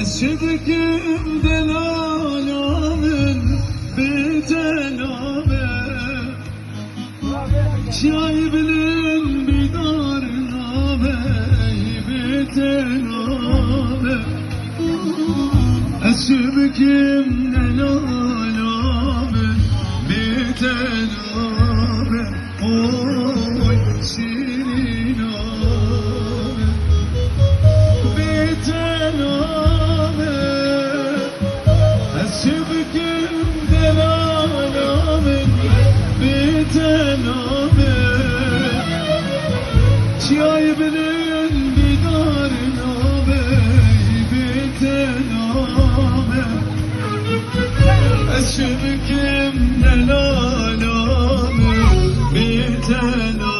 Esbekimden alamın bir tenabe Şaibinin bir darname bir tenabe Esbekimden alamın bir tenabe Oy Şirin abi bir Şaibinin bir darname bir tenabe Esbekimden alamın bir tenabe Oy şirin